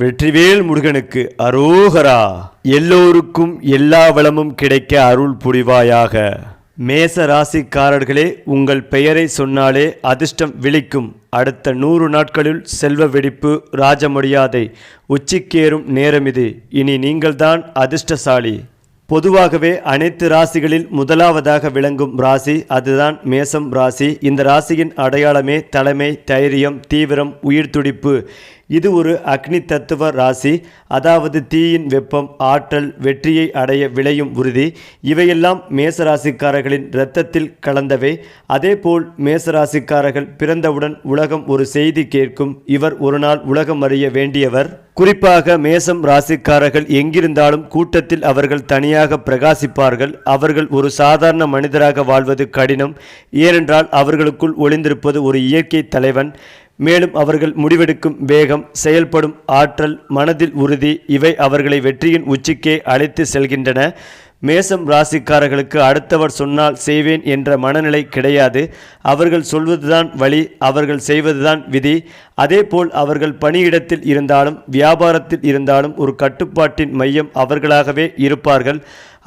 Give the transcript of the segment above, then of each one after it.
வெற்றிவேல் முருகனுக்கு அரோகரா. எல்லோருக்கும் எல்லா வளமும் கிடைக்க அருள் புரிவாயாக. மேச ராசிக்காரர்களே உங்கள் பெயரை சொன்னாலே அதிர்ஷ்டம் விழிக்கும். அடுத்த நூறு நாட்களில் செல்வ வெடிப்பு ராஜமரியாதை உச்சிக்கேறும் நேரம் இது. இனி நீங்கள்தான் அதிர்ஷ்டசாலி. பொதுவாகவே அனைத்து ராசிகளில் முதலாவதாக விளங்கும் ராசி அதுதான் மேசம் ராசி. இந்த ராசியின் அடையாளமே தலைமை தைரியம் தீவிரம் உயிர் துடிப்பு. இது ஒரு அக்னி தத்துவ ராசி. அதாவது தீயின் வெப்பம் ஆற்றல் வெற்றியை அடைய விளையும் உறுதி. இவையெல்லாம் மேசராசிக்காரர்களின் இரத்தத்தில் கலந்தவை. அதேபோல் மேசராசிக்காரர்கள் பிறந்தவுடன் உலகம் ஒரு செய்தி கேட்கும். இவர் ஒரு நாள் உலகம் அறிய வேண்டியவர். குறிப்பாக மேசம் ராசிக்காரர்கள் எங்கிருந்தாலும் கூட்டத்தில் அவர்கள் தனியாக பிரகாசிப்பார்கள். அவர்கள் ஒரு சாதாரண மனிதராக வாழ்வது கடினம். ஏனென்றால் அவர்களுக்குள் ஒளிந்திருப்பது ஒரு இயற்கை தலைவன். மேலும் அவர்கள் முடிவெடுக்கும் வேகம் செயல்படும் ஆற்றல் மனதில் உறுதி இவை அவர்களை வெற்றியின் உச்சிக்கே அழைத்து செல்கின்றன. மேசம் ராசிக்காரர்களுக்கு அடுத்தவர் சொன்னால் செய்வேன் என்ற மனநிலை கிடையாது. அவர்கள் சொல்வதுதான் வழி அவர்கள் செய்வதுதான் விதி. அதேபோல் அவர்கள் பணியிடத்தில் இருந்தாலும் வியாபாரத்தில் இருந்தாலும் ஒரு கட்டுப்பாட்டின் மையம் அவர்களாகவே இருப்பார்கள்.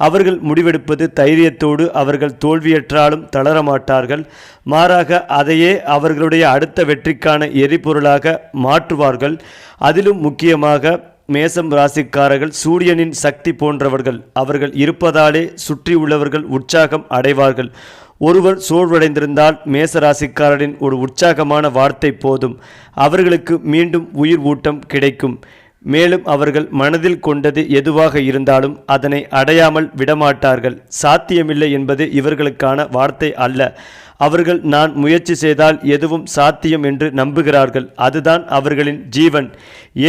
அவர்கள் முடிவெடுப்பது தைரியத்தோடு அவர்கள் தோல்வியற்றாலும் தளரமாட்டார்கள். மாறாக அதையே அவர்களுடைய அடுத்த வெற்றிக்கான எரிபொருளாக மாற்றுவார்கள். அதிலும் முக்கியமாக மேசம் ராசிக்காரர்கள் சூரியனின் சக்தி போன்றவர்கள். அவர்கள் இருப்பதாலே சுற்றியுள்ளவர்கள் உற்சாகம் அடைவார்கள். ஒருவர் சோர்வடைந்திருந்தால் மேச ராசிக்காரரின் ஒரு உற்சாகமான வார்த்தை போதும். அவர்களுக்கு மீண்டும் உயிர் ஊட்டம் கிடைக்கும். மேலும் அவர்கள் மனதில் கொண்டது எதுவாக இருந்தாலும் அதனை அடையாமல் விடமாட்டார்கள். சாத்தியமில்லை என்பது இவர்களுக்கான வார்த்தை அல்ல. அவர்கள் நான் முயற்சி செய்தால் எதுவும் சாத்தியம் என்று நம்புகிறார்கள். அதுதான் அவர்களின் ஜீவன்.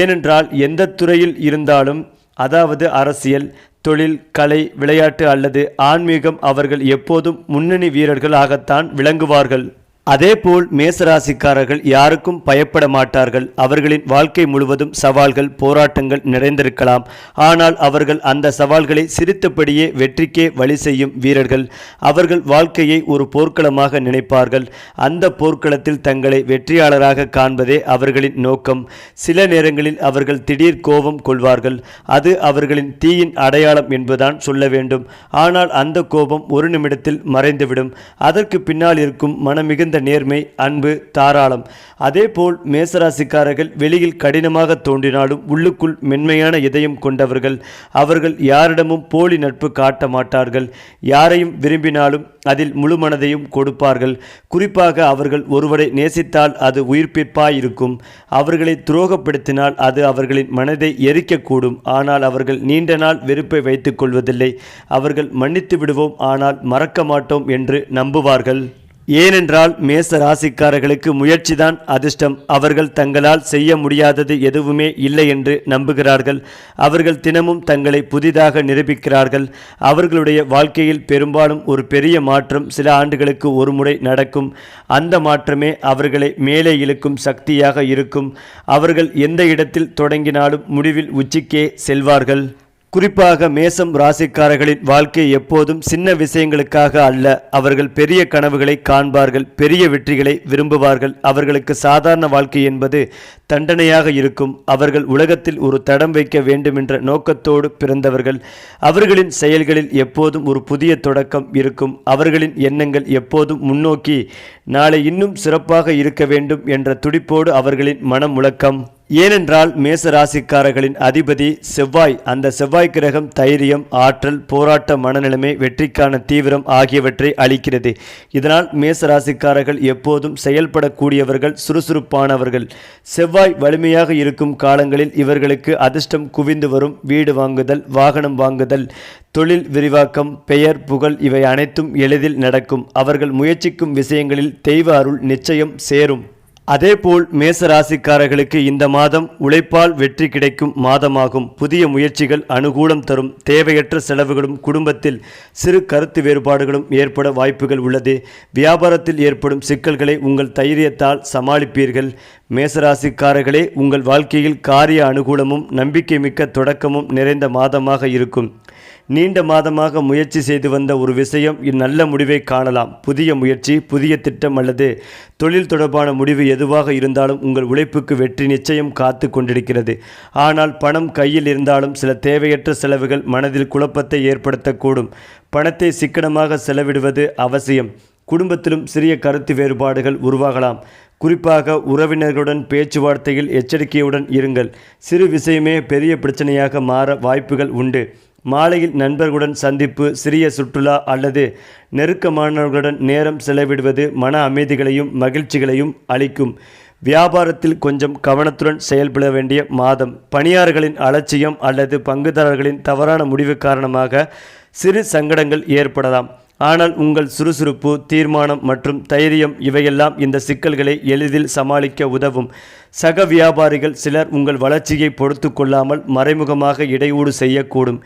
ஏனென்றால் எந்த துறையில் இருந்தாலும் அதாவது அரசியல் தொழில் கலை விளையாட்டு அல்லது ஆன்மீகம் அவர்கள் எப்போதும் முன்னணி வீரர்கள் ஆகத்தான் விளங்குவார்கள். அதேபோல் மேசராசிக்காரர்கள் யாருக்கும் பயப்பட மாட்டார்கள். அவர்களின் வாழ்க்கை முழுவதும் சவால்கள் போராட்டங்கள் நிறைந்திருக்கலாம். ஆனால் அவர்கள் அந்த சவால்களை சிரித்தபடியே வெற்றிக்கே வழி செய்யும் வீரர்கள். அவர்கள் வாழ்க்கையை ஒரு போர்க்களமாக நினைப்பார்கள். அந்த போர்க்களத்தில் தங்களை வெற்றியாளராக காண்பதே அவர்களின் நோக்கம். சில நேரங்களில் அவர்கள் திடீர் கோபம் கொள்வார்கள். அது அவர்களின் தீயின் அடையாளம் என்பதுதான் சொல்ல வேண்டும். ஆனால் அந்த கோபம் ஒரு நிமிடத்தில் மறைந்துவிடும். அதற்கு பின்னால் இருக்கும் மனமிகுந்த நேர்மை அன்பு தாராளம். அதேபோல் மேசராசிக்காரர்கள் வெளியில் கடினமாக தோன்றினாலும் உள்ளுக்குள் மென்மையான இதயம் கொண்டவர்கள். அவர்கள் யாரிடமும் போலி நட்பு காட்ட மாட்டார்கள். யாரையும் விரும்பினாலும் அதில் முழு மனதையும் கொடுப்பார்கள். குறிப்பாக அவர்கள் ஒருவரை நேசித்தால் அது உயிர்ப்பிற்பாயிருக்கும். அவர்களை துரோகப்படுத்தினால் அது அவர்களின் மனதை எரிக்கக்கூடும். ஆனால் அவர்கள் நீண்ட நாள் வெறுப்பை வைத்துக் கொள்வதில்லை. அவர்கள் மன்னித்து விடுவோம் ஆனால் மறக்க மாட்டோம் என்று நம்புவார்கள். ஏனென்றால் மேச ராசிக்காரர்களுக்கு முயற்சிதான் அதிர்ஷ்டம். அவர்கள் தங்களால் செய்ய முடியாதது எதுவுமே இல்லை என்று நம்புகிறார்கள். அவர்கள் தினமும் தங்களை புதிதாக நிரூபிக்கிறார்கள். அவர்களுடைய வாழ்க்கையில் பெரும்பாலும் ஒரு பெரிய மாற்றம் சில ஆண்டுகளுக்கு ஒரு முறை நடக்கும். அந்த மாற்றமே அவர்களை மேலே இழுக்கும் சக்தியாக இருக்கும். அவர்கள் எந்த இடத்தில் தொடங்கினாலும் முடிவில் உச்சிக்கே செல்வார்கள். குறிப்பாக மேசம் ராசிக்காரர்களின் வாழ்க்கை எப்போதும் சின்ன விஷயங்களுக்காக அல்ல. அவர்கள் பெரிய கனவுகளை காண்பார்கள் பெரிய வெற்றிகளை விரும்புவார்கள். அவர்களுக்கு சாதாரண வாழ்க்கை என்பது தண்டனையாக இருக்கும். அவர்கள் உலகத்தில் ஒரு தடம் வைக்க வேண்டுமென்ற நோக்கத்தோடு பிறந்தவர்கள். அவர்களின் செயல்களில் எப்போதும் ஒரு புதிய தொடக்கம் இருக்கும். அவர்களின் எண்ணங்கள் எப்போதும் முன்னோக்கி நாளை இன்னும் சிறப்பாக இருக்க வேண்டும் என்ற துடிப்போடு அவர்களின் மனம் முழக்கம். ஏனென்றால் மேச ராசிக்காரர்களின் அதிபதி செவ்வாய் அந்த செவ்வாய் கிரகம் தைரியம் ஆற்றல் போராட்ட மனநிலைமை வெற்றிக்கான தீவிரம் ஆகியவற்றை அளிக்கிறது. இதனால் மேச ராசிக்காரர்கள் எப்போதும் செயல்படக்கூடியவர்கள் சுறுசுறுப்பானவர்கள். செவ்வாய் வலிமையாக இருக்கும் காலங்களில் இவர்களுக்கு அதிர்ஷ்டம் குவிந்து வரும். வீடு வாங்குதல் வாகனம் வாங்குதல் தொழில் விரிவாக்கம் பெயர் புகழ் இவை அனைத்தும் எளிதில் நடக்கும். அவர்கள் முயற்சிக்கும் விஷயங்களில் தெய்வ அருள் நிச்சயம் சேரும். அதேபோல் மேச ராசிக்காரர்களுக்கு இந்த மாதம் உழைப்பால் வெற்றி கிடைக்கும் மாதமாகும். புதிய முயற்சிகள் அனுகூலம் தரும். தேவையற்ற செலவுகளும் குடும்பத்தில் சிறு கருத்து வேறுபாடுகளும் ஏற்பட வாய்ப்புகள் உள்ளது. வியாபாரத்தில் ஏற்படும் சிக்கல்களை உங்கள் தைரியத்தால் சமாளிப்பீர்கள். மேசராசிக்காரர்களே உங்கள் வாழ்க்கையில் காரிய அனுகூலமும் நம்பிக்கை மிக்க தொடக்கமும் நிறைந்த மாதமாக இருக்கும். நீண்ட மாதமாக முயற்சி செய்து வந்த ஒரு விஷயம் நல்ல முடிவை காணலாம். புதிய முயற்சி புதிய திட்டம் அல்லது தொழில் தொடர்பான முடிவு எதுவாக இருந்தாலும் உங்கள் உழைப்புக்கு வெற்றி நிச்சயம் காத்து கொண்டிருக்கிறது. ஆனால் பணம் கையில் இருந்தாலும் சில தேவையற்ற செலவுகள் மனதில் குழப்பத்தை ஏற்படுத்தக்கூடும். பணத்தை சிக்கனமாக செலவிடுவது அவசியம். குடும்பத்திலும் சிறிய கருத்து வேறுபாடுகள் உருவாகலாம். குறிப்பாக உறவினர்களுடன் பேச்சுவார்த்தையில் எச்சரிக்கையுடன் இருங்கள். சிறு விஷயமே பெரிய பிரச்சனையாக மாற வாய்ப்புகள் உண்டு. மாலையில் நண்பர்களுடன் சந்திப்பு சிறிய சுற்றுலா அல்லது நெருக்கமானவர்களுடன் நேரம் செலவிடுவது மன அமைதிகளையும் மகிழ்ச்சிகளையும் அளிக்கும். வியாபாரத்தில் கொஞ்சம் கவனத்துடன் செயல்பட வேண்டிய மாதம். பணியாளர்களின் அலட்சியம் அல்லது பங்குதாரர்களின் தவறான முடிவு காரணமாக சிறு சங்கடங்கள் ஏற்படலாம். ஆனால் உங்கள் சுறுசுறுப்பு தீர்மானம் மற்றும் தைரியம் இவையெல்லாம் இந்த சிக்கல்களை எளிதில் சமாளிக்க உதவும். சக வியாபாரிகள் சிலர் உங்கள் வளர்ச்சியை பொறுத்து கொள்ளாமல் மறைமுகமாக இடையூறு செய்யக்கூடும்.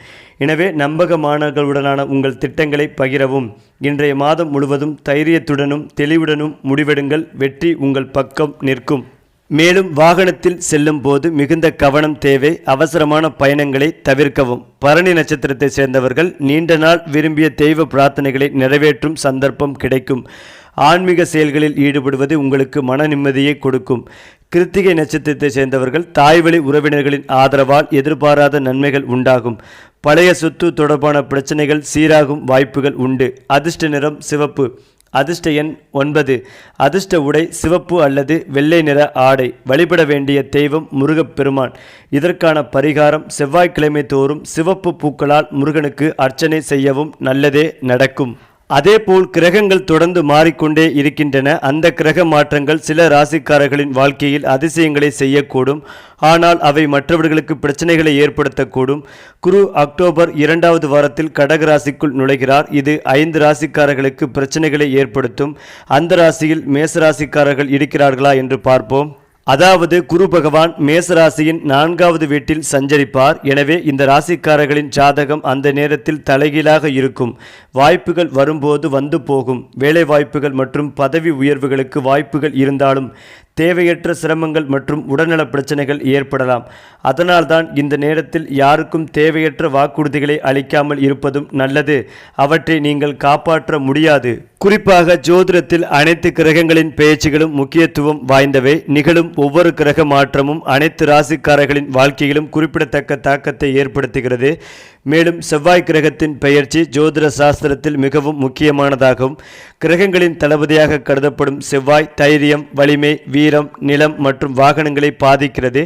எனவே நம்பகமானவர்களுடனான உங்கள் திட்டங்களை பகிரவும். இன்றைய மாதம் முழுவதும் தைரியத்துடனும் தெளிவுடனும் முடிவெடுங்கள். வெற்றி உங்கள் பக்கம் நிற்கும். மேலும் வாகனத்தில் செல்லும் போது மிகுந்த கவனம் தேவை அவசரமான பயணங்களை தவிர்க்கவும். பரணி நட்சத்திரத்தை சேர்ந்தவர்கள் நீண்ட நாள் விரும்பிய தெய்வ பிரார்த்தனைகளை நிறைவேற்றும் சந்தர்ப்பம் கிடைக்கும். ஆன்மீக செயல்களில் ஈடுபடுவது உங்களுக்கு மன நிம்மதியை கொடுக்கும். கிருத்திகை நட்சத்திரத்தை சேர்ந்தவர்கள் தாய்வழி உறவினர்களின் ஆதரவால் எதிர்பாராத நன்மைகள் உண்டாகும். பழைய சொத்து தொடர்பான பிரச்சனைகள் சீராகும் வாய்ப்புகள் உண்டு. அதிர்ஷ்ட நிறம் சிவப்பு. அதிர்ஷ்ட எண் ஒன்பது. அதிர்ஷ்ட உடை சிவப்பு அல்லது வெள்ளை நிற ஆடை. வழிபட வேண்டிய தெய்வம் முருகப்பெருமான் இதற்கான பரிகாரம் செவ்வாய்க்கிழமை தோறும் சிவப்பு பூக்களால் முருகனுக்கு அர்ச்சனை செய்யவும் நல்லதே நடக்கும். அதேபோல் கிரகங்கள் தொடர்ந்து மாறிக்கொண்டே இருக்கின்றன. அந்த கிரக மாற்றங்கள் சில ராசிக்காரர்களின் வாழ்க்கையில் அதிசயங்களை செய்யக்கூடும். ஆனால் அவை மற்றவர்களுக்கு பிரச்சனைகளை ஏற்படுத்தக்கூடும். குரு அக்டோபர் இரண்டாவது வாரத்தில் கடக ராசிக்குள் நுழைகிறார். இது ஐந்து ராசிக்காரர்களுக்கு பிரச்சனைகளை ஏற்படுத்தும். அந்த ராசியில் மேச ராசிக்காரர்கள் இருக்கிறார்களா என்று பார்ப்போம். அதாவது குரு பகவான் மேசராசியின் நான்காவது வீட்டில் சஞ்சரிப்பார். எனவே இந்த ராசிக்காரர்களின் ஜாதகம் அந்த நேரத்தில் தலைகீழாக இருக்கும். வாய்ப்புகள் வரும்போது வந்து போகும். வேலை வாய்ப்புகள் மற்றும் பதவி உயர்வுகளுக்கு வாய்ப்புகள் இருந்தாலும் தேவையற்ற சிரமங்கள் மற்றும் உடல்நல பிரச்சனைகள் ஏற்படலாம். அதனால்தான் இந்த நேரத்தில் யாருக்கும் தேவையற்ற வாக்குறுதிகளை அளிக்காமல் இருப்பதும் நல்லது. அவற்றை நீங்கள் காப்பாற்ற முடியாது. குறிப்பாக ஜோதிடத்தில் அனைத்து கிரகங்களின் பேச்சுகளும் முக்கியத்துவம் வாய்ந்தவை. நிகழும் ஒவ்வொரு கிரக மாற்றமும் அனைத்து ராசிக்காரர்களின் வாழ்க்கையிலும் குறிப்பிடத்தக்க தாக்கத்தை ஏற்படுத்துகிறது. மேலும் செவ்வாய் கிரகத்தின் பெயர்ச்சி ஜோதிட சாஸ்திரத்தில் மிகவும் முக்கியமானதாகும். கிரகங்களின் தளபதியாக கருதப்படும் செவ்வாய் தைரியம் வலிமை வீரம் நிலம் மற்றும் வாகனங்களை பாதிக்கிறது.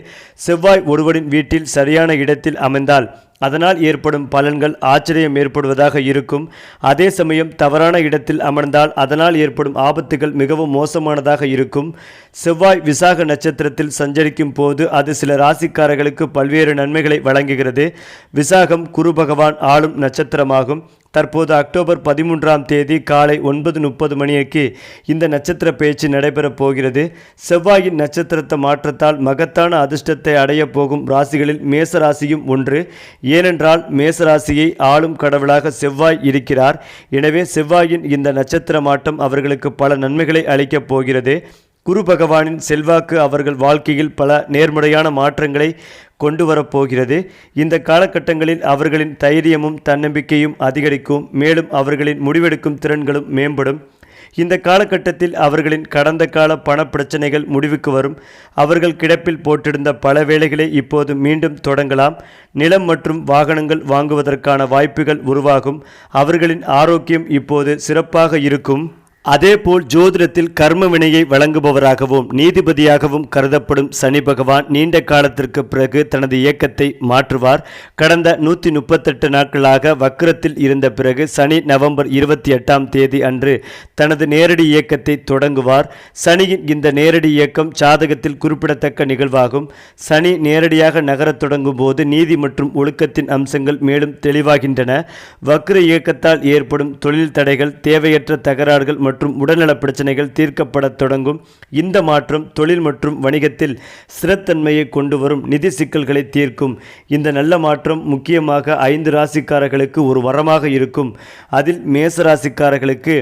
செவ்வாய் ஒருவரின் வீட்டில் சரியான இடத்தில் அமைந்தால் அதனால் ஏற்படும் பலன்கள் ஆச்சரியம் ஏற்படுவதாக இருக்கும். அதே சமயம் தவறான இடத்தில் அமர்ந்தால் அதனால் ஏற்படும் ஆபத்துகள் மிகவும் மோசமானதாக இருக்கும். செவ்வாய் விசாக நட்சத்திரத்தில் சஞ்சரிக்கும் போது அது சில ராசிக்காரர்களுக்கு பல்வேறு நன்மைகளை வழங்குகிறது. விசாகம் குரு பகவான் ஆளும் நட்சத்திரமாகும். தற்போது அக்டோபர் பதிமூன்றாம் தேதி காலை ஒன்பது முப்பது மணிக்கு இந்த நட்சத்திர பேச்சு நடைபெறப் போகிறது. செவ்வாயின் நட்சத்திரத்தை மாற்றத்தால் மகத்தான அதிர்ஷ்டத்தை அடையப் போகும் ராசிகளில் மேசராசியும் ஒன்று. ஏனென்றால் மேசராசியை ஆளும் கடவுளாக செவ்வாய் இருக்கிறார். எனவே செவ்வாயின் இந்த நட்சத்திர மாற்றம் அவர்களுக்கு பல நன்மைகளை அளிக்கப் போகிறது. குரு பகவானின் செல்வாக்கு அவர்கள் வாழ்க்கையில் பல நேர்மறையான மாற்றங்களை கொண்டு வரப்போகிறது இந்த காலகட்டங்களில் அவர்களின் தைரியமும் தன்னம்பிக்கையும் அதிகரிக்கும். மேலும் அவர்களின் முடிவெடுக்கும் திறன்களும் மேம்படும். இந்த காலகட்டத்தில் அவர்களின் கடந்த கால பண பிரச்சனைகள் முடிவுக்கு வரும். அவர்கள் கிடப்பில் போட்டிருந்த பல வேலைகளை இப்போது மீண்டும் தொடங்கலாம். நிலம் மற்றும் வாகனங்கள் வாங்குவதற்கான வாய்ப்புகள் உருவாகும். அவர்களின் ஆரோக்கியம் இப்போது சிறப்பாக இருக்கும். அதேபோல் ஜோதிடத்தில் கர்ம வினையை வழங்குபவராகவும் நீதிபதியாகவும் கருதப்படும் சனி பகவான் நீண்ட காலத்திற்கு பிறகு தனது இயக்கத்தை மாற்றுவார். கடந்த நூற்றி முப்பத்தெட்டு நாட்களாக வக்கரத்தில் இருந்த பிறகு சனி நவம்பர் இருபத்தி எட்டாம் தேதி அன்று தனது நேரடி இயக்கத்தை தொடங்குவார். சனியின் இந்த நேரடி இயக்கம் சாதகத்தில் குறிப்பிடத்தக்க நிகழ்வாகும். சனி நேரடியாக நகரத் தொடங்கும் போது நீதி மற்றும் ஒழுக்கத்தின் அம்சங்கள் மேலும் தெளிவாகின்றன. வக்ர இயக்கத்தால் ஏற்படும் தொழில் தடைகள் தேவையற்ற தகராறுகள் மற்றும் மற்றும் உடல்நல பிரச்சனைகள் தீர்க்கப்படத் தொடங்கும். இந்த மாற்றம் தொழில் மற்றும் வணிகத்தில் ஸ்திரத்தன்மையை கொண்டு வரும் நிதி சிக்கல்களை தீர்க்கும். இந்த நல்ல மாற்றம் முக்கியமாக ஐந்து ராசிக்காரர்களுக்கு ஒரு வரமாக இருக்கும். அதில் மேச ராசிக்காரர்களுக்கு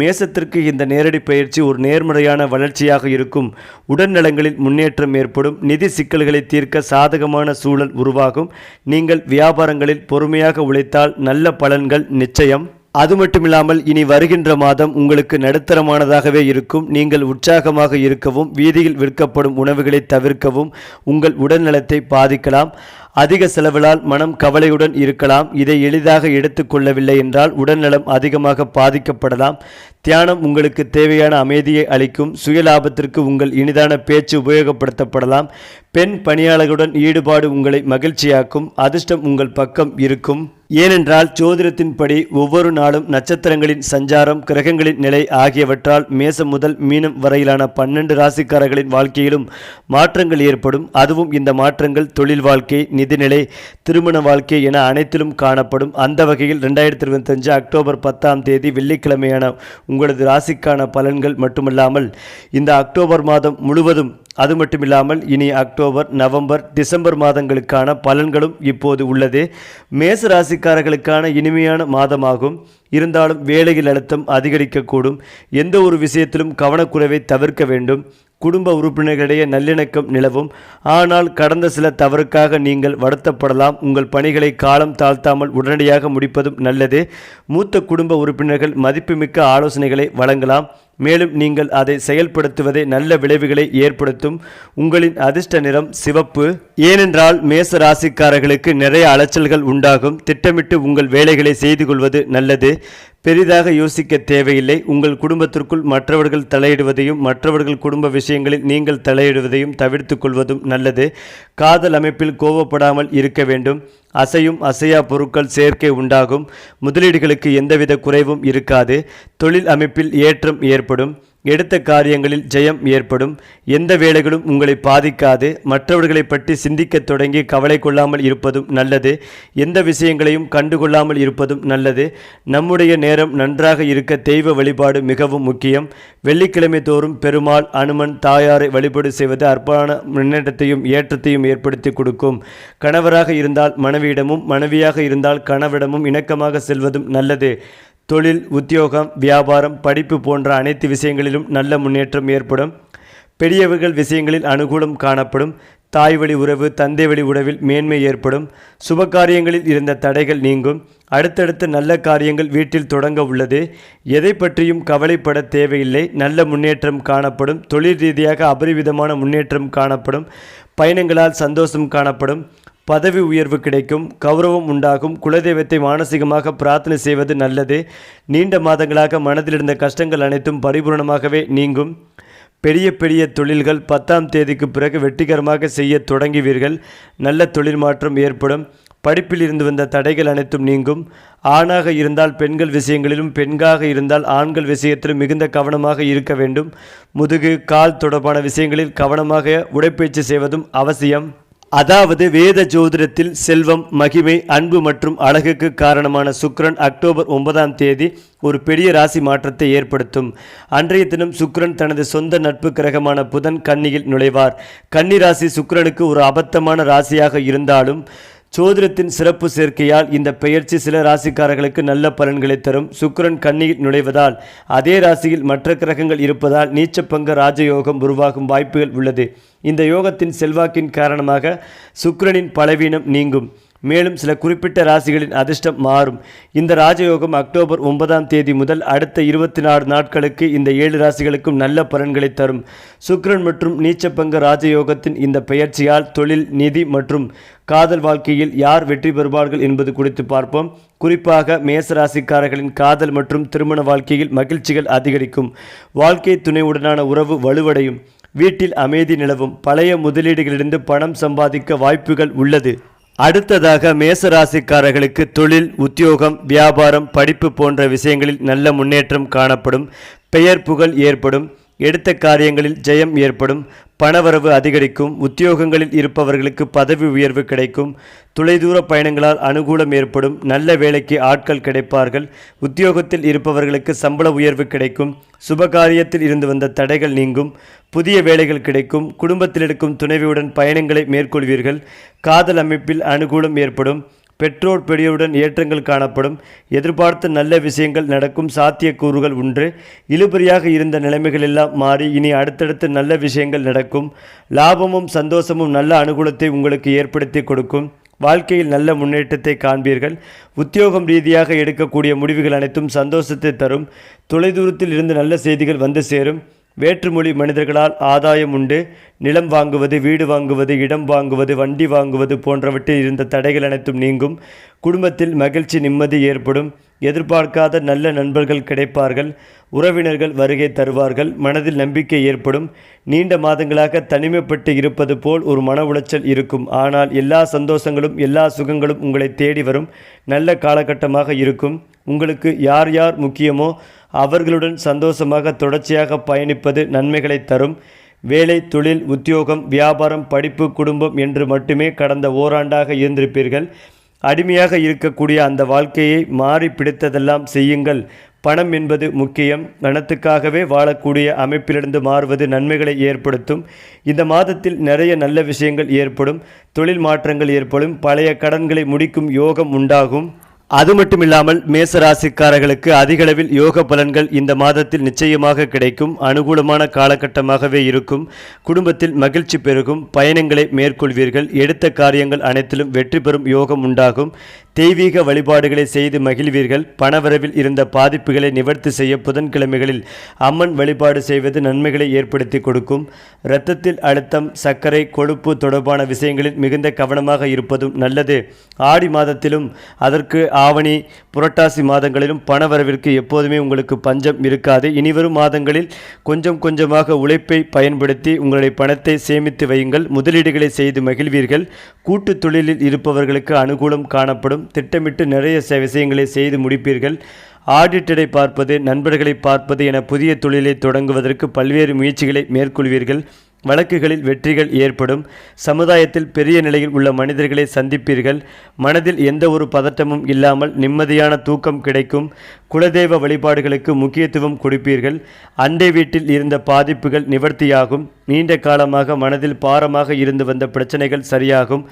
மேசத்திற்கு இந்த நேரடி பயிற்சி ஒரு நேர்மறையான வளர்ச்சியாக இருக்கும். உடல்நலங்களில் முன்னேற்றம் ஏற்படும். நிதி சிக்கல்களை தீர்க்க சாதகமான சூழல் உருவாகும். நீங்கள் வியாபாரங்களில் பொறுமையாக உழைத்தால் நல்ல பலன்கள் நிச்சயம். அது மட்டுமில்லாமல் இனி வருகின்ற மாதம் உங்களுக்கு நடுத்தரமானதாகவே இருக்கும். நீங்கள் உற்சாகமாக இருக்கவும் வீதியில் விற்கப்படும் உணவுகளை தவிர்க்கவும் உங்கள் உடல்நலத்தை பாதிக்கலாம். அதிக செலவிலால் மனம் கவலையுடன் இருக்கலாம். இதை எளிதாக எடுத்துக்கொள்ளவில்லை என்றால் உடல்நலம் அதிகமாக பாதிக்கப்படலாம். தியானம் உங்களுக்கு தேவையான அமைதியை அளிக்கும். சுயலாபத்திற்கு உங்கள் இனிதான பேச்சு உபயோகப்படுத்தப்படலாம். பெண் பணியாளர்களுடன் ஈடுபாடு உங்களை மகிழ்ச்சியாக்கும். அதிர்ஷ்டம் உங்கள் பக்கம் இருக்கும். ஏனென்றால் ஜோதிடத்தின்படி ஒவ்வொரு நாளும் நட்சத்திரங்களின் சஞ்சாரம் கிரகங்களின் நிலை ஆகியவற்றால் மேசம் முதல் மீனம் வரையிலான பன்னெண்டு ராசிக்காரர்களின் வாழ்க்கையிலும் மாற்றங்கள் ஏற்படும். அதுவும் இந்த மாற்றங்கள் தொழில் வாழ்க்கை நிதிநிலை திருமண வாழ்க்கை என அனைத்திலும் காணப்படும். அந்த வகையில் ரெண்டாயிரத்தி இருபத்தஞ்சு அக்டோபர் பத்தாம் தேதி வெள்ளிக்கிழமையான உங்களது ராசிக்கான பலன்கள் மட்டுமல்லாமல் இந்த அக்டோபர் மாதம் முழுவதும் அது மட்டுமில்லாமல் இனி அக்டோபர் நவம்பர் டிசம்பர் மாதங்களுக்கான பலன்களும் இப்போது உள்ளது. மேச ராசிக்காரர்களுக்கான இனிமையான மாதமாகும். இருந்தாலும் வேலையில் அழுத்தம் அதிகரிக்கக்கூடும். எந்த ஒரு விஷயத்திலும் கவனக்குறைவை தவிர்க்க வேண்டும். குடும்ப உறுப்பினர்களிடையே நல்லிணக்கம் நிலவும். ஆனால் கடந்த சில தவறுக்காக நீங்கள் வருத்தப்படலாம். உங்கள் பணிகளை காலம் தாழ்த்தாமல் உடனடியாக முடிப்பதும் நல்லது. மூத்த குடும்ப உறுப்பினர்கள் மதிப்புமிக்க ஆலோசனைகளை வழங்கலாம். மேலும் நீங்கள் அதை செயல்படுத்துவதே நல்ல விளைவுகளை ஏற்படுத்தும். உங்களின் அதிர்ஷ்ட நிறம் சிவப்பு. ஏனென்றால் மேச ராசிக்காரர்களுக்கு நிறைய அலைச்சல்கள் உண்டாகும். திட்டமிட்டு உங்கள் வேலைகளை செய்து கொள்வது நல்லது. பெரிதாக யோசிக்க தேவையில்லை. உங்கள் குடும்பத்திற்குள் மற்றவர்கள் தலையிடுவதையும் மற்றவர்கள் குடும்ப விஷயங்களில் நீங்கள் தலையிடுவதையும் தவிர்த்து கொள்வதும் நல்லது. காதல் அமைப்பில் கோவப்படாமல் இருக்க வேண்டும். அசையும் அசையா பொருட்கள் சேர்க்கை உண்டாகும். முதலீடுகளுக்கு எந்தவித குறைவும் இருக்காது. தொழில் அமைப்பில் ஏற்றம் ஏற்படும். எடுத்த காரியங்களில் ஜெயம் ஏற்படும். எந்த வேலைகளும் உங்களை பாதிக்காது. மற்றவர்களை பற்றி சிந்திக்கத் தொடங்கி கவலை கொள்ளாமல் இருப்பதும் நல்லது. எந்த விஷயங்களையும் கண்டுகொள்ளாமல் இருப்பதும் நல்லது. நம்முடைய நேரம் நன்றாக இருக்க தெய்வ வழிபாடு மிகவும் முக்கியம். வெள்ளிக்கிழமை தோறும் பெருமாள் அனுமன் தாயாரை வழிபாடு செய்வது அற்பமான முன்னேற்றத்தையும் ஏற்றத்தையும் ஏற்படுத்தி கொடுக்கும். கணவராக இருந்தால் மனைவியிடமும் மனைவியாக இருந்தால் கணவிடமும் இணக்கமாக செல்வதும் நல்லது. தொழில் உத்தியோகம் வியாபாரம் படிப்பு போன்ற அனைத்து விஷயங்களிலும் நல்ல முன்னேற்றம் ஏற்படும். பெரியவர்கள் விஷயங்களில் அனுகூலம் காணப்படும். தாய் வழி உறவு தந்தை வழி உறவில் மேன்மை ஏற்படும். சுப காரியங்களில் இருந்த தடைகள் நீங்கும். அடுத்தடுத்த நல்ல காரியங்கள் வீட்டில் தொடங்க உள்ளது. எதை பற்றியும் கவலைப்பட தேவையில்லை. நல்ல முன்னேற்றம் காணப்படும். தொழில் ரீதியாக அபரிவிதமான முன்னேற்றம் காணப்படும். பயணங்களால் சந்தோஷம் காணப்படும். பதவி உயர்வு கிடைக்கும் கௌரவம் உண்டாகும் குலதெய்வத்தை மானசீகமாக பிரார்த்தனை செய்வது நல்லது. நீண்ட மாதங்களாக மனதில் இருந்த கஷ்டங்கள் அனைத்தும் பரிபூரணமாகவே நீங்கும். பெரிய பெரிய தொழில்கள் பத்தாம் தேதிக்கு பிறகு வெற்றிகரமாக செய்ய தொடங்குவீர்கள். நல்ல தொழில் மாற்றம் ஏற்படும். படிப்பில் இருந்து வந்த தடைகள் அனைத்தும் நீங்கும். ஆணாக இருந்தால் பெண்கள் விஷயங்களிலும் பெண்காக இருந்தால் ஆண்கள் விஷயத்திலும் மிகுந்த கவனமாக இருக்க வேண்டும். முதுகு கால் தொடர்பான விஷயங்களில் கவனமாக உடைப்பயிற்சி செய்வதும் அவசியம். அதாவது வேத ஜோதிடத்தில் செல்வம் மகிமை அன்பு மற்றும் அழகுக்கு காரணமான சுக்கிரன் அக்டோபர் ஒன்பதாம் தேதி ஒரு பெரிய ராசி மாற்றத்தை ஏற்படுத்தும். அன்றைய தினம் சுக்கிரன் தனது சொந்த நட்பு கிரகமான புதன் கன்னியில் நுழைவார். கன்னி ராசி சுக்ரனுக்கு ஒரு அபத்தமான ராசியாக இருந்தாலும் சோதிடத்தின் சிறப்பு சேர்க்கையால் இந்த பெயர்ச்சி சில ராசிக்காரர்களுக்கு நல்ல பலன்களை தரும். சுக்கரன் கண்ணியில் நுழைவதால் அதே ராசியில் மற்ற கிரகங்கள் இருப்பதால் நீச்சப்பங்க ராஜயோகம் உருவாகும் வாய்ப்புகள் உள்ளது. இந்த யோகத்தின் செல்வாக்கின் காரணமாக சுக்கரனின் பலவீனம் நீங்கும். மேலும் சில குறிப்பிட்ட ராசிகளின் அதிர்ஷ்டம் மாறும். இந்த ராஜயோகம் அக்டோபர் ஒன்பதாம் தேதி முதல் அடுத்த இருபத்தி நாலு நாட்களுக்கு இந்த ஏழு ராசிகளுக்கும் நல்ல பலன்களை தரும். சுக்ரன் மற்றும் நீச்சப்பங்க ராஜயோகத்தின் இந்த பெயர்ச்சியால் தொழில் நிதி மற்றும் காதல் வாழ்க்கையில் யார் வெற்றி பெறுவார்கள் என்பது குறித்து பார்ப்போம். குறிப்பாக மேச ராசிக்காரர்களின் காதல் மற்றும் திருமண வாழ்க்கையில் மகிழ்ச்சிகள் அதிகரிக்கும். வாழ்க்கை துணையுடனான உறவு வலுவடையும். வீட்டில் அமைதி நிலவும். பழைய முதலீடுகளிலிருந்து பணம் சம்பாதிக்க வாய்ப்புகள் உள்ளது. அடுத்ததாக மேசராசிக்காரர்களுக்கு தொழில் உத்தியோகம் வியாபாரம் படிப்பு போன்ற விஷயங்களில் நல்ல முன்னேற்றம் காணப்படும் பெயர் புகழ் ஏற்படும் எடுத்த காரியங்களில் ஜெயம் ஏற்படும் பணவரவு அதிகரிக்கும் உத்தியோகங்களில் இருப்பவர்களுக்கு பதவி உயர்வு கிடைக்கும் தொலைதூர பயணங்களால் அனுகூலம் ஏற்படும் நல்ல வேலைக்கு ஆட்கள் கிடைப்பார்கள் உத்தியோகத்தில் இருப்பவர்களுக்கு சம்பள உயர்வு கிடைக்கும் சுபகாரியத்தில் இருந்து வந்த தடைகள் நீங்கும். புதிய வேலைகள் கிடைக்கும். குடும்பத்தில் இருக்கும் துணைவியுடன் பயணங்களை மேற்கொள்வீர்கள். காதல் அமைப்பில் அனுகூலம் ஏற்படும். பெற்றோர் பெரியோருடன் ஏற்றங்கள் காணப்படும். எதிர்பார்த்த நல்ல விஷயங்கள் நடக்கும் சாத்தியக்கூறுகள் உண்டு. இழுபறியாக இருந்த நிலைமைகள் எல்லாம் மாறி இனி அடுத்தடுத்து நல்ல விஷயங்கள் நடக்கும். லாபமும் சந்தோஷமும் நல்ல அனுகூலத்தை உங்களுக்கு ஏற்படுத்தி கொடுக்கும். வாழ்க்கையில் நல்ல முன்னேற்றத்தை காண்பீர்கள். உத்தியோகம் ரீதியாக எடுக்கக்கூடிய முடிவுகள் அனைத்தும் சந்தோஷத்தை தரும். தொலைதூரத்தில் இருந்து நல்ல செய்திகள் வந்து சேரும். வேற்றுமொழி மனிதர்களால் ஆதாயம் உண்டு. நிலம் வாங்குவது வீடு வாங்குவது இடம் வாங்குவது வண்டி வாங்குவது போன்றவற்றில் இருந்த தடைகள் அனைத்தும் நீங்கும். குடும்பத்தில் மகிழ்ச்சி நிம்மதி ஏற்படும். எதிர்பார்க்காத நல்ல நண்பர்கள் கிடைப்பார்கள். உறவினர்கள் வருகை தருவார்கள். மனதில் நம்பிக்கை ஏற்படும். நீண்ட மாதங்களாக தனிமைப்பட்டு இருப்பது போல் ஒரு மன உளைச்சல் இருக்கும். ஆனால் எல்லா சந்தோஷங்களும் எல்லா சுகங்களும் உங்களை தேடி வரும். நல்ல காலகட்டமாக இருக்கும். உங்களுக்கு யார் யார் முக்கியமோ அவர்களுடன் சந்தோஷமாக தொடர்ச்சியாக பயணிப்பது நன்மைகளை தரும். வேலை தொழில் உத்தியோகம் வியாபாரம் படிப்பு குடும்பம் என்று மட்டுமே கடந்த ஓராண்டாக இருந்திருப்பீர்கள். அடிமையாக இருக்கக்கூடிய அந்த வாழ்க்கையை மாறி பிடித்ததெல்லாம் செய்யுங்கள். பணம் என்பது முக்கியம். பணத்துக்காகவே வாழக்கூடிய அமைப்பிலிருந்து மாறுவது நன்மைகளை ஏற்படுத்தும். இந்த மாதத்தில் நிறைய நல்ல விஷயங்கள் ஏற்படும். தொழில் மாற்றங்கள் ஏற்படும். பழைய கடன்களை முடிக்கும் யோகம் உண்டாகும். அது மட்டுமில்லாமல் மேசராசிக்காரர்களுக்கு அதிகளவில் யோக பலன்கள் இந்த மாதத்தில் நிச்சயமாக கிடைக்கும். அனுகூலமான காலகட்டமாகவே இருக்கும். குடும்பத்தில் மகிழ்ச்சி பெருகும். பயணங்களை மேற்கொள்வீர்கள். எடுத்த காரியங்கள் அனைத்திலும் வெற்றி பெறும் யோகம் உண்டாகும். தெய்வீக வழிபாடுகளை செய்து மகிழ்வீர்கள். பணவரவில் இருந்த பாதிப்புகளை நிவர்த்தி செய்ய புதன்கிழமைகளில் அம்மன் வழிபாடு செய்வது நன்மைகளை ஏற்படுத்தி கொடுக்கும். இரத்தத்தில் அழுத்தம் சர்க்கரை கொழுப்பு தொடர்பான விஷயங்களில் மிகுந்த கவனமாக இருப்பதும் நல்லது. ஆடி மாதத்திலும் அதற்கு ஆவணி புரட்டாசி மாதங்களிலும் பணவரவிற்கு எப்போதுமே உங்களுக்கு பஞ்சம் இருக்காது. இனிவரும் மாதங்களில் கொஞ்சம் கொஞ்சமாக உழைப்பை பயன்படுத்தி உங்களுடைய பணத்தை சேமித்து வையுங்கள். முதலீடுகளை செய்து மகிழ்வீர்கள். கூட்டு தொழிலில் இருப்பவர்களுக்கு அனுகூலம் காணப்படும். திட்டமிட்டு நிறைய விஷயங்களை செய்து முடிப்பீர்கள். ஆடிட்டரை பார்ப்பது நண்பர்களை பார்ப்பது என புதிய தொழிலை தொடங்குவதற்கு பல்வேறு முயற்சிகளை மேற்கொள்வீர்கள். வழக்குகளில் வெற்றிகள் ஏற்படும். சமுதாயத்தில் பெரிய நிலையில் உள்ள மனிதர்களை சந்திப்பீர்கள். மனதில் எந்த ஒரு பதட்டமும் இல்லாமல் நிம்மதியான தூக்கம் கிடைக்கும். குலதெய்வ வழிபாடுகளுக்கு முக்கியத்துவம் கொடுப்பீர்கள். அண்டை வீட்டில் இருந்த பாதிப்புகள் நிவர்த்தியாகும். நீண்ட காலமாக மனதில் பாரமாக இருந்து வந்த பிரச்சனைகள் சரியாகும்.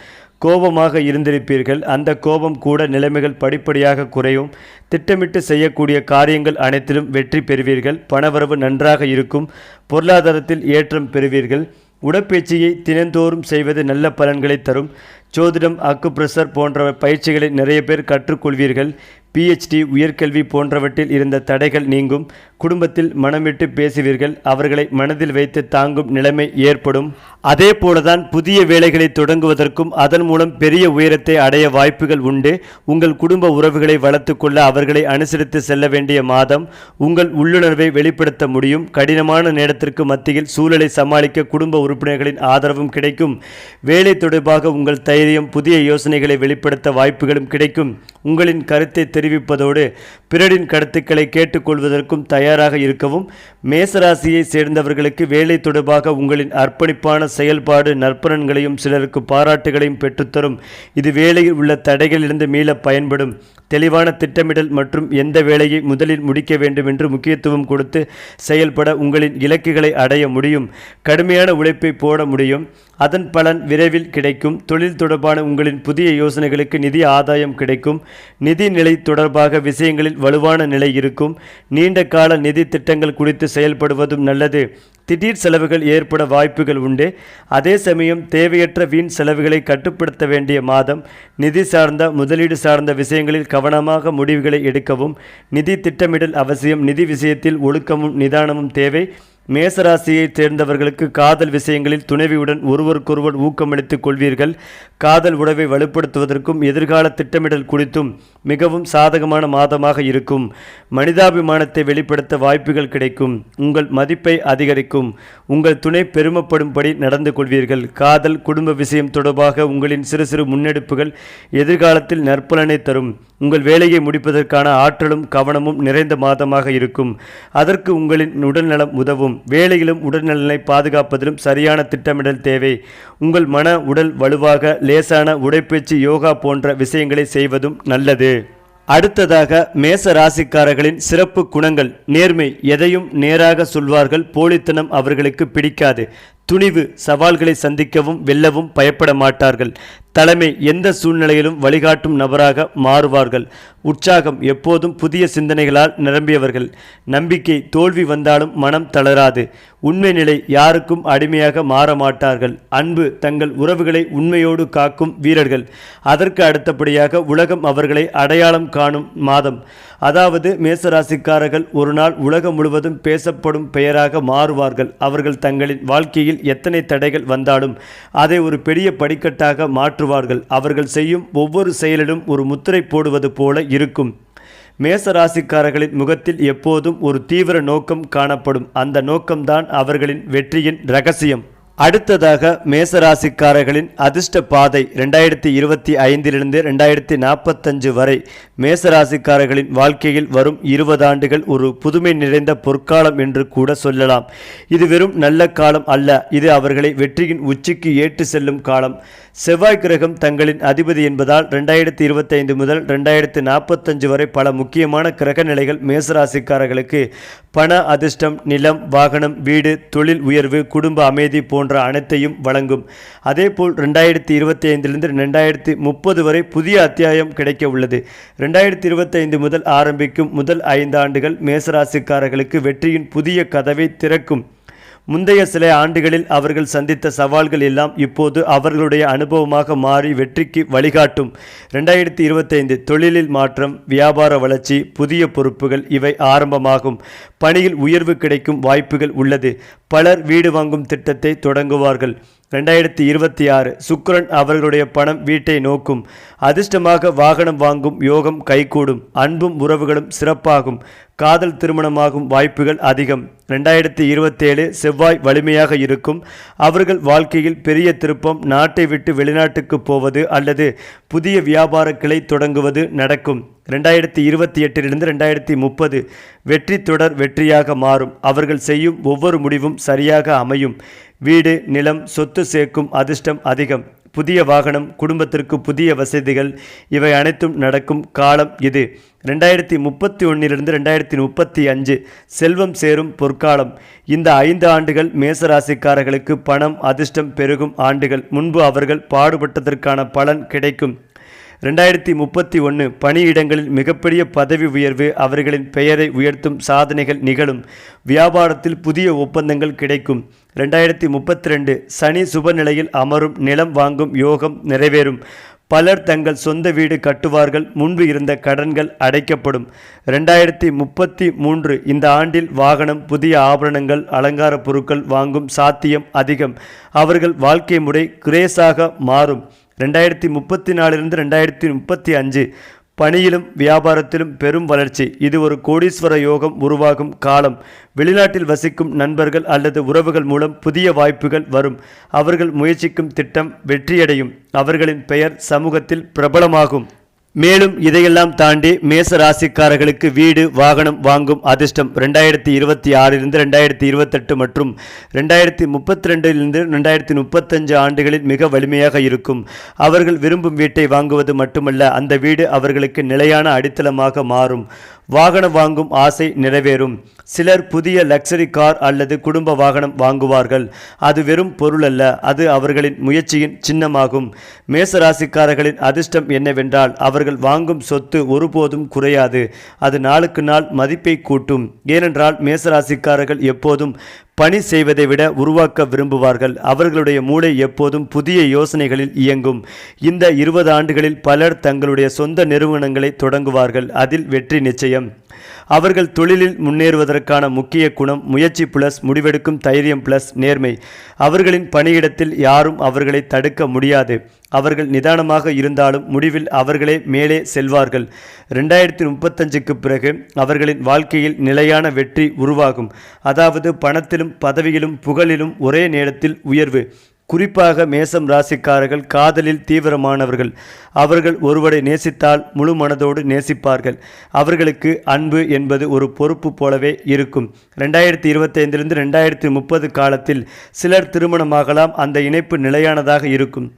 கோபமாக இருந்திருப்பீர்கள். அந்த கோபம் கூட நிலைமைகள் படிப்படியாக குறையும். திட்டமிட்டு செய்யக்கூடிய காரியங்கள் அனைத்திலும் வெற்றி பெறுவீர்கள். பணவரவு நன்றாக இருக்கும். பொருளாதாரத்தில் ஏற்றம் பெறுவீர்கள். உடற்பயிற்சியை தினந்தோறும் செய்வது நல்ல பலன்களை தரும். ஜோதிடம் அக்குப்ரெஷர் போன்ற பயிற்சிகளை நிறைய பேர் கற்றுக்கொள்வீர்கள். பிஹெச்டி உயர்கல்வி போன்றவற்றில் இருந்த தடைகள் நீங்கும். குடும்பத்தில் மனமிட்டு பேசுவீர்கள். அவர்களை மனதில் வைத்து தாங்கும் நிலைமை ஏற்படும். அதே போலதான் புதிய வேலைகளை தொடங்குவதற்கும் அதன் மூலம் பெரிய உயரத்தை அடைய வாய்ப்புகள் உண்டு. உங்கள் குடும்ப உறவுகளை வளர்த்துக்கொள்ள அவர்களை அனுசரித்து செல்ல வேண்டிய மாதம் உங்கள் உள்ளுணர்வை வெளிப்படுத்த முடியும். கடினமான நேரத்திற்கு மத்தியில் சூழலை சமாளிக்க குடும்ப உறுப்பினர்களின் ஆதரவும் கிடைக்கும். வேலை தொடர்பாக உங்கள் தை தைரியம் புதிய யோசனைகளை வெளிப்படுத்த வாய்ப்புகளும் கிடைக்கும். உங்களின் கருத்தை தெரிவிப்பதோடு பிறரின் கருத்துக்களை கேட்டுக்கொள்வதற்கும் தயாராக இருக்கவும். மேசராசியை சேர்ந்தவர்களுக்கு வேலை தொடர்பாக உங்களின் அர்ப்பணிப்பான செயல்பாடு நற்பலன்களையும் சிலருக்கு பாராட்டுகளையும் பெற்றுத்தரும். இது வேலையில் உள்ள தடைகளிலிருந்து மீள பயன்படும். தெளிவான திட்டமிடல் மற்றும் எந்த வேலையை முதலில் முடிக்க வேண்டும் என்று முக்கியத்துவம் கொடுத்து செயல்பட உங்களின் இலக்குகளை அடைய முடியும். கடுமையான உழைப்பை போட முடியும். அதன் பலன் விரைவில் கிடைக்கும். தொழில் தொடர்பான உங்களின் புதிய யோசனைகளுக்கு நிதி ஆதாயம் கிடைக்கும். நிதி நிலை தொடர்பாக விஷயங்களில் வலுவான நிலை இருக்கும். நீண்ட கால நிதி திட்டங்கள் குறித்து செயல்படுவதும் நல்லது. திடீர் செலவுகள் ஏற்பட வாய்ப்புகள் உண்டு. அதே சமயம் தேவையற்ற வீண் செலவுகளை கட்டுப்படுத்த வேண்டிய மாதம். நிதி சார்ந்த முதலீடு சார்ந்த விஷயங்களில் கவனமாக முடிவுகளை எடுக்கவும். நிதி திட்டமிடல் அவசியம். நிதி விஷயத்தில் ஒழுக்கமும் நிதானமும் தேவை. மேசராசியை சேர்ந்தவர்களுக்கு காதல் விஷயங்களில் துணைவியுடன் ஒருவருக்கொருவர் ஊக்கமளித்துக் கொள்வீர்கள். காதல் உறவை வலுப்படுத்துவதற்கும் எதிர்கால திட்டமிடல் குறித்தும் மிகவும் சாதகமான மாதமாக இருக்கும். மனிதாபிமானத்தை வெளிப்படுத்த வாய்ப்புகள் கிடைக்கும். உங்கள் மதிப்பை அதிகரிக்கும். உங்கள் துணை பெருமப்படும்படி நடந்து கொள்வீர்கள். காதல் குடும்ப விஷயம் தொடர்பாக உங்களின் சிறு சிறு முன்னெடுப்புகள் எதிர்காலத்தில் நற்பலனை தரும். உங்கள் வேலையை முடிப்பதற்கான ஆற்றலும் கவனமும் நிறைந்த மாதமாக இருக்கும். அதற்கு உங்களின் உடல்நலம் உதவும். வேலையிலும் உடல்நலனை பாதுகாப்பதிலும் சரியான திட்டமிடல் தேவை. உங்கள் மன உடல் வலுவாக லேசான உடைப்பயிற்சி யோகா போன்ற விஷயங்களை செய்வதும் நல்லது. அடுத்ததாக மேச ராசிக்காரர்களின் சிறப்பு குணங்கள். நேர்மை எதையும் நேராக சொல்வார்கள். போலித்தனம் அவர்களுக்கு பிடிக்காது. துணிவு சவால்களை சந்திக்கவும் வெல்லவும் பயப்பட மாட்டார்கள். தலைமை எந்த சூழ்நிலையிலும் வழிகாட்டும் நபராக மாறுவார்கள். உற்சாகம் எப்போதும் புதிய சிந்தனைகளால் நிரம்பியவர்கள். நம்பிக்கை தோல்வி வந்தாலும் மனம் தளராது. உண்மை நிலை யாருக்கும் அடிமையாக மாற மாட்டார்கள். அன்பு தங்கள் உறவுகளை உண்மையோடு காக்கும் வீரர்கள். அதற்கு அடுத்தபடியாக உலகம் அவர்களை அடையாளம் காணும் மாதம். அதாவது மேசராசிக்காரர்கள் ஒரு நாள் உலகம் முழுவதும் பேசப்படும் பெயராக மாறுவார்கள். அவர்கள் தங்களின் வாழ்க்கையில் எத்தனை தடைகள் வந்தாலும் அதை ஒரு பெரிய படிக்கட்டாக மாற்ற மாற்றுவார்கள் அவர்கள் செய்யும் ஒவ்வொரு செயலிலும் ஒரு முத்திரை போடுவது போல இருக்கும். மேச ராசிக்காரர்களின் முகத்தில் எப்போதும் ஒரு தீவிர நோக்கம் காணப்படும். அந்த நோக்கம்தான் அவர்களின் வெற்றியின் ரகசியம். அடுத்ததாக மேசராசிக்காரர்களின் அதிர்ஷ்ட பாதை ரெண்டாயிரத்தி இருபத்தி ஐந்திலிருந்து ரெண்டாயிரத்தி நாற்பத்தஞ்சு வரை மேசராசிக்காரர்களின் வாழ்க்கையில் வரும் இருபது ஆண்டுகள் ஒரு புதுமை நிறைந்த பொற்காலம் என்று கூட சொல்லலாம். இது வெறும் நல்ல காலம் அல்ல. இது அவர்களை வெற்றியின் உச்சிக்கு ஏற்று செல்லும் காலம். செவ்வாய் கிரகம் தங்களின் அதிபதி என்பதால் ரெண்டாயிரத்தி இருபத்தைந்து முதல் ரெண்டாயிரத்தி நாற்பத்தஞ்சு வரை பல முக்கியமான கிரக நிலைகள் மேசராசிக்காரர்களுக்கு பண அதிர்ஷ்டம் நிலம் வாகனம் வீடு தொழில் உயர்வு குடும்ப அமைதி போன்ற அனைத்தையும் வழங்கும். அதேபோல் ரெண்டாயிரத்தி இருபத்தி ஐந்திலிருந்து ரெண்டாயிரத்தி முப்பது வரை புதிய அத்தியாயம் கிடைக்க உள்ளது. ரெண்டாயிரத்தி இருபத்தைந்து முதல் ஆரம்பிக்கும் முதல் ஐந்து ஆண்டுகள் மேசராசிக்காரர்களுக்கு வெற்றியின் புதிய கதவை திறக்கும். முந்தைய சில ஆண்டுகளில் அவர்கள் சந்தித்த சவால்கள் எல்லாம் இப்போது அவர்களுடைய அனுபவமாக மாறி வெற்றிக்கு வழிகாட்டும். ரெண்டாயிரத்தி இருபத்தைந்து தொழிலில் மாற்றம் வியாபார வளர்ச்சி புதிய பொறுப்புகள் இவை ஆரம்பமாகும். பணியில் உயர்வு கிடைக்கும் வாய்ப்புகள் உள்ளது. பலர் வீடு வாங்கும் திட்டத்தை தொடங்குவார்கள். ரெண்டாயிரத்தி இருபத்தி ஆறு சுக்ரன் அவர்களுடைய பணம் வீட்டை நோக்கும். அதிர்ஷ்டமாக வாகனம் வாங்கும் யோகம் கைகூடும். அன்பும் உறவுகளும் சிறப்பாகும். காதல் திருமணமாகும் வாய்ப்புகள் அதிகம். ரெண்டாயிரத்தி இருபத்தேழு செவ்வாய் வலிமையாக இருக்கும். அவர்கள் வாழ்க்கையில் பெரிய திருப்பம் நாட்டை விட்டு வெளிநாட்டுக்கு போவது அல்லது புதிய வியாபார கிளை தொடங்குவது நடக்கும். ரெண்டாயிரத்தி இருபத்தி எட்டிலிருந்து ரெண்டாயிரத்தி முப்பது வெற்றி தொடர் வெற்றியாக மாறும். அவர்கள் செய்யும் ஒவ்வொரு முடிவும் சரியாக அமையும். வீடு நிலம் சொத்து சேர்க்கும் அதிர்ஷ்டம் அதிகம். புதிய வாகனம் குடும்பத்திற்கு புதிய வசதிகள் இவை அனைத்தும் நடக்கும் காலம் இது. ரெண்டாயிரத்தி முப்பத்தி ஒன்றிலிருந்து ரெண்டாயிரத்தி முப்பத்தி அஞ்சு செல்வம் சேரும் பொற்காலம். இந்த ஐந்து ஆண்டுகள் மேசராசிக்காரர்களுக்கு பணம் அதிர்ஷ்டம் பெருகும் ஆண்டுகள். முன்பு அவர்கள் பாடுபட்டதற்கான பலன் கிடைக்கும். ரெண்டாயிரத்தி முப்பத்தி ஒன்று பணியிடங்களில் மிகப்பெரிய பதவி உயர்வு அவர்களின் பெயரை உயர்த்தும் சாதனைகள் நிகழும். வியாபாரத்தில் புதிய ஒப்பந்தங்கள் கிடைக்கும். ரெண்டாயிரத்தி முப்பத்தி ரெண்டு சனி சுப நிலையில் அமரும் நிலம் வாங்கும் யோகம் நிறைவேறும். பலர் தங்கள் சொந்த வீடு கட்டுவார்கள் முன்பு இருந்த கடன்கள் அடைக்கப்படும். ரெண்டாயிரத்தி முப்பத்தி மூன்று இந்த ஆண்டில் வாகனம் புதிய ஆபரணங்கள் அலங்கார பொருட்கள் வாங்கும் சாத்தியம் அதிகம். அவர்கள் வாழ்க்கை முறை கிரேஸாக மாறும். ரெண்டாயிரத்தி முப்பத்தி நாலிலிருந்து ரெண்டாயிரத்தி முப்பத்தி அஞ்சு பணியிலும் வியாபாரத்திலும் பெரும் வளர்ச்சி. இது ஒரு கோடீஸ்வர யோகம் உருவாகும் காலம். வெளிநாட்டில் வசிக்கும் நண்பர்கள் அல்லது உறவுகள் மூலம் புதிய வாய்ப்புகள் வரும். அவர்கள் முயற்சிக்கும் திட்டம் வெற்றியடையும். அவர்களின் பெயர் சமூகத்தில் பிரபலமாகும். மேலும் இதையெல்லாம் தாண்டி மேச ராசிக்காரர்களுக்கு வீடு வாகனம் வாங்கும் அதிர்ஷ்டம் ரெண்டாயிரத்தி இருபத்தி ஆறிலிருந்து ரெண்டாயிரத்தி இருபத்தெட்டு மற்றும் ரெண்டாயிரத்தி முப்பத்தி ரெண்டிலிருந்து ரெண்டாயிரத்தி முப்பத்தஞ்சு ஆண்டுகளில் மிக வலிமையாக இருக்கும். அவர்கள் விரும்பும் வீட்டை வாங்குவது மட்டுமல்ல அந்த வீடு அவர்களுக்கு நிலையான அடித்தளமாக மாறும். வாகனம் வாங்கும் ஆசை நிறைவேறும். சிலர் புதிய லக்ஸரி கார் அல்லது குடும்ப வாகனம் வாங்குவார்கள். அது வெறும் பொருள் அல்ல அது அவர்களின் முயற்சியின் சின்னமாகும். மேசராசிக்காரர்களின் அதிர்ஷ்டம் என்னவென்றால் அவர்கள் வாங்கும் சொத்து ஒருபோதும் குறையாது அது நாளுக்கு நாள் மதிப்பை கூட்டும். ஏனென்றால் மேசராசிக்காரர்கள் எப்போதும் பணி செய்வதை விட உருவாக்க விரும்புவார்கள். அவர்களுடைய மூளை எப்போதும் புதிய யோசனைகளில் இயங்கும். இந்த இருபது ஆண்டுகளில் பலர் தங்களுடைய சொந்த நிறுவனங்களை தொடங்குவார்கள் அதில் வெற்றி நிச்சயம். அவர்கள் தொழிலில் முன்னேறுவதற்கான முக்கிய குணம் முயற்சி பிளஸ் முடிவெடுக்கும் தைரியம் பிளஸ் நேர்மை. அவர்களின் பணியிடத்தில் யாரும் அவர்களை தடுக்க முடியாது. அவர்கள் நிதானமாக இருந்தாலும் முடிவில் அவர்களே மேலே செல்வார்கள். ரெண்டாயிரத்தி முப்பத்தஞ்சுக்கு பிறகு அவர்களின் வாழ்க்கையில் நிலையான வெற்றி உருவாகும். அதாவது பணத்திலும் பதவியிலும் புகழிலும் ஒரே நேரத்தில் உயர்வு. குறிப்பாக மேசம் ராசிக்காரர்கள் காதலில் தீவிரமானவர்கள். அவர்கள் ஒருவரை நேசித்தால் முழு மனதோடு நேசிப்பார்கள். அவர்களுக்கு அன்பு என்பது ஒரு பொறுப்பு போலவே இருக்கும். ரெண்டாயிரத்தி இருபத்தைந்திலிருந்து ரெண்டாயிரத்தி முப்பது காலத்தில் சிலர் திருமணமாகலாம் அந்த இணைப்பு நிலையானதாக இருக்கும்.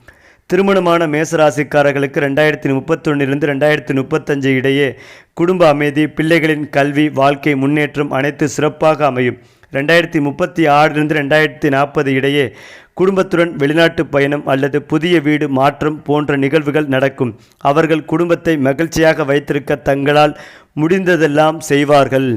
திருமணமான மேசராசிக்காரர்களுக்கு ரெண்டாயிரத்தி முப்பத்தொன்னிலிருந்து ரெண்டாயிரத்தி முப்பத்தஞ்சு இடையே குடும்ப அமைதி பிள்ளைகளின் கல்வி வாழ்க்கை முன்னேற்றம் அனைத்து சிறப்பாக அமையும். ரெண்டாயிரத்தி முப்பத்தி ஆறிலிருந்து ரெண்டாயிரத்தி நாற்பது இடையே குடும்பத்துடன் வெளிநாட்டு பயணம் அல்லது புதிய வீடு மாற்றம் போன்ற நிகழ்வுகள் நடக்கும். அவர்கள் குடும்பத்தை மகிழ்ச்சியாக வைத்திருக்க தங்களால் முடிந்ததெல்லாம் செய்வார்கள்.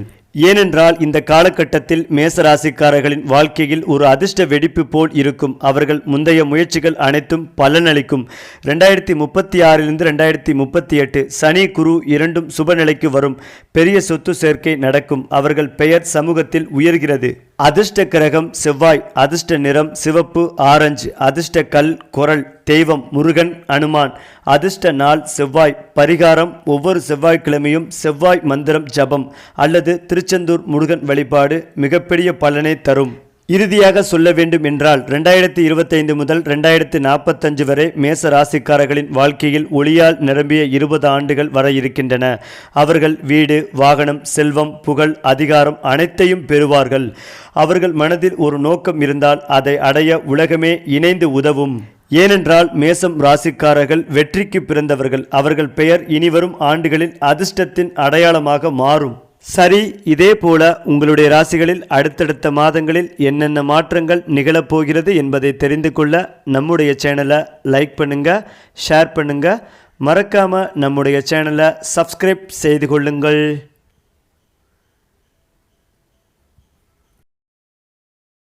ஏனென்றால் இந்த காலகட்டத்தில் மேசராசிக்காரர்களின் வாழ்க்கையில் ஒரு அதிர்ஷ்ட வெடிப்பு போல் இருக்கும். அவர்கள் முந்தைய முயற்சிகள் அனைத்தும் பலனளிக்கும். ரெண்டாயிரத்தி முப்பத்தி ஆறிலிருந்து ரெண்டாயிரத்தி முப்பத்தி எட்டு சனி குரு இரண்டும் சுபநிலைக்கு வரும். பெரிய சொத்து சேர்க்கை நடக்கும். அவர்கள் பெயர் சமூகத்தில் உயர்கிறது. அதிர்ஷ்ட கிரகம் செவ்வாய் அதிர்ஷ்ட நிறம் சிவப்பு ஆரஞ்சு அதிர்ஷ்ட கல் குரல் தெய்வம் முருகன் அனுமான் அதிர்ஷ்ட நாள் செவ்வாய் பரிகாரம் ஒவ்வொரு செவ்வாய்க்கிழமையும் செவ்வாய் மந்திரம் ஜபம் அல்லது திருச்செந்தூர் முருகன் வழிபாடு மிகப்பெரிய பலனை தரும். இறுதியாக சொல்ல வேண்டும் என்றால் ரெண்டாயிரத்தி இருபத்தைந்து முதல் ரெண்டாயிரத்தி நாற்பத்தஞ்சு வரை மேச ராசிக்காரர்களின் வாழ்க்கையில் ஒளியால் நிரம்பிய இருபது ஆண்டுகள் வர இருக்கின்றன. அவர்கள் வீடு வாகனம் செல்வம் புகழ் அதிகாரம் அனைத்தையும் பெறுவார்கள். அவர்கள் மனதில் ஒரு நோக்கம் இருந்தால் அதை அடைய உலகமே இணைந்து உதவும். ஏனென்றால் மேசம் ராசிக்காரர்கள் வெற்றிக்கு பிறந்தவர்கள். அவர்கள் பெயர் இனிவரும் ஆண்டுகளில் அதிர்ஷ்டத்தின் அடையாளமாக மாறும். சரி இதே போல உங்களுடைய ராசிகளில் அடுத்தடுத்த மாதங்களில் என்னென்ன மாற்றங்கள் நிகழப்போகிறது என்பதை தெரிந்து கொள்ள நம்முடைய சேனலை லைக் பண்ணுங்க ஷேர் பண்ணுங்க. மறக்காம நம்முடைய சேனலை சப்ஸ்கிரைப் செய்து கொள்ளுங்கள்.